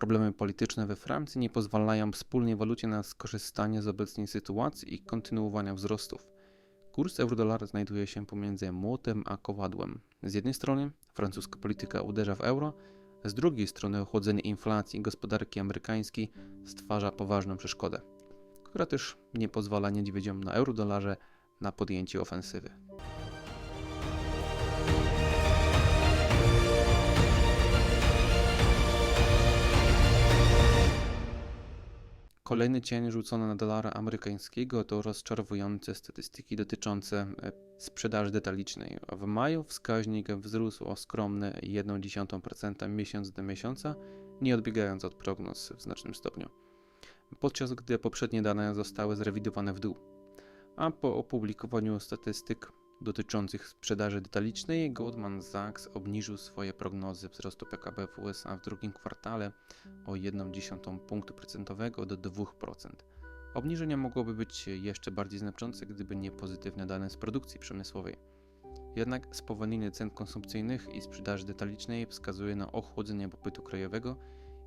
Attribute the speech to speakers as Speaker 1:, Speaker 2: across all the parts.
Speaker 1: problemy polityczne we Francji nie pozwalają wspólnej walucie na skorzystanie z obecnej sytuacji i kontynuowania wzrostów. Kurs euro-dolara znajduje się pomiędzy młotem a kowadłem. Z jednej strony francuska polityka uderza w euro, z drugiej strony ochłodzenie inflacji gospodarki amerykańskiej stwarza poważną przeszkodę, która też nie pozwala niedźwiedziom na euro-dolarze na podjęcie ofensywy. Kolejny cień rzucony na dolara amerykańskiego to rozczarowujące statystyki dotyczące e, sprzedaży detalicznej. W maju wskaźnik wzrósł o skromne 0,1% miesiąc do miesiąca, nie odbiegając od prognoz w znacznym stopniu, podczas gdy poprzednie dane zostały zrewidowane w dół. A po opublikowaniu statystyk dotyczących sprzedaży detalicznej, Goldman Sachs obniżył swoje prognozy wzrostu PKB w USA w drugim kwartale o 1,1 punktu procentowego do 2%. Obniżenie mogłoby być jeszcze bardziej znaczące, gdyby nie pozytywne dane z produkcji przemysłowej. Jednak spowolnienie cen konsumpcyjnych i sprzedaży detalicznej wskazuje na ochłodzenie popytu krajowego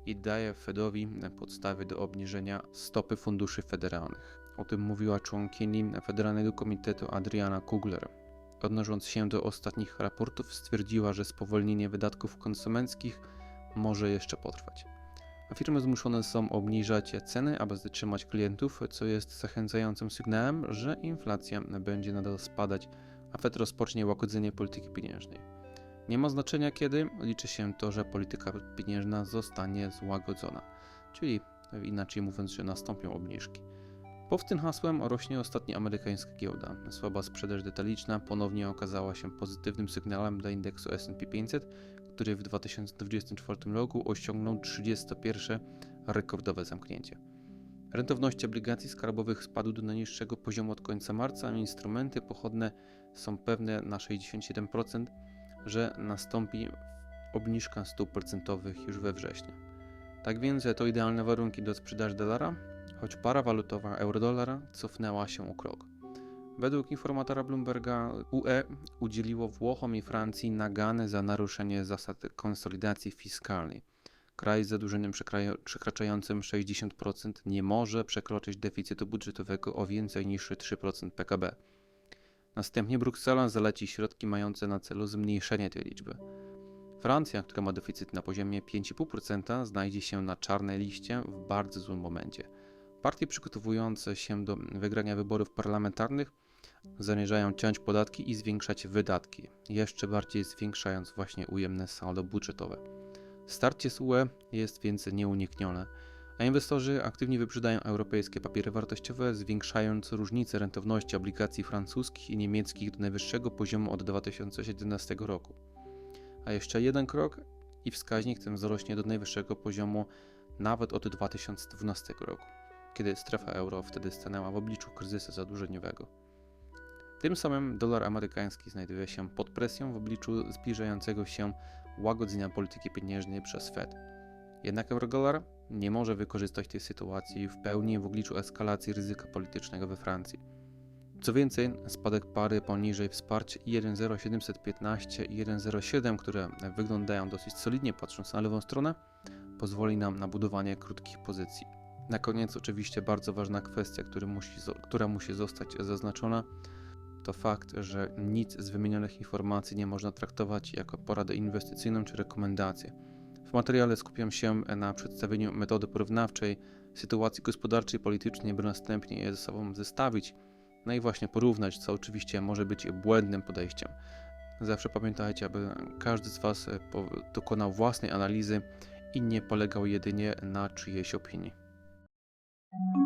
Speaker 1: i daje Fedowi podstawy do obniżenia stopy funduszy federalnych. O tym mówiła członkini Federalnego Komitetu Adriana Kugler. Odnosząc się do ostatnich raportów, stwierdziła, że spowolnienie wydatków konsumenckich może jeszcze potrwać. Firmy zmuszone są obniżać ceny, aby zatrzymać klientów, co jest zachęcającym sygnałem, że inflacja będzie nadal spadać, a Fed rozpocznie łagodzenie polityki pieniężnej. Nie ma znaczenia kiedy, liczy się to, że polityka pieniężna zostanie złagodzona, czyli inaczej mówiąc, że nastąpią obniżki. Pod tym hasłem rośnie ostatnia amerykańska giełda. Słaba sprzedaż detaliczna ponownie okazała się pozytywnym sygnałem dla indeksu S&P 500, który w 2024 roku osiągnął 31 rekordowe zamknięcie. Rentowność obligacji skarbowych spadł do najniższego poziomu od końca marca, a instrumenty pochodne są pewne na 67%, że nastąpi obniżka stóp procentowych już we wrześniu. Tak więc to idealne warunki do sprzedaży dolara, choć para walutowa euro-dolara cofnęła się o krok. Według informatora Bloomberga UE udzieliło Włochom i Francji nagany za naruszenie zasad konsolidacji fiskalnej. Kraj z zadłużeniem przekraczającym 60% nie może przekroczyć deficytu budżetowego o więcej niż 3% PKB. Następnie Bruksela zaleci środki mające na celu zmniejszenie tej liczby. Francja, która ma deficyt na poziomie 5,5%, znajdzie się na czarnej liście w bardzo złym momencie. Partie przygotowujące się do wygrania wyborów parlamentarnych zamierzają ciąć podatki i zwiększać wydatki, jeszcze bardziej zwiększając właśnie ujemne saldo budżetowe. Starcie UE jest więc nieuniknione, a inwestorzy aktywnie wyprzedają europejskie papiery wartościowe, zwiększając różnicę rentowności obligacji francuskich i niemieckich do najwyższego poziomu od 2017 roku. A jeszcze jeden krok i wskaźnik ten wzrośnie do najwyższego poziomu nawet od 2012 roku kiedy strefa euro wtedy stanęła w obliczu kryzysu zadłużeniowego. Tym samym dolar amerykański znajduje się pod presją w obliczu zbliżającego się łagodzenia polityki pieniężnej przez Fed. Jednak eurodolar nie może wykorzystać tej sytuacji w pełni w obliczu eskalacji ryzyka politycznego we Francji. Co więcej, spadek pary poniżej wsparć 1,0715 i 1,07, które wyglądają dosyć solidnie patrząc na lewą stronę, pozwoli nam na budowanie krótkich pozycji. Na koniec oczywiście bardzo ważna kwestia, musi, która musi zostać zaznaczona, to fakt, że nic z wymienionych informacji nie można traktować jako poradę inwestycyjną czy rekomendację. W materiale skupiam się na przedstawieniu metody porównawczej sytuacji gospodarczej i politycznej, by następnie je ze sobą zestawić, no i właśnie porównać, co oczywiście może być błędnym podejściem. Zawsze pamiętajcie, aby każdy z Was dokonał własnej analizy i nie polegał jedynie na czyjejś opinii.
Speaker 2: Thank you.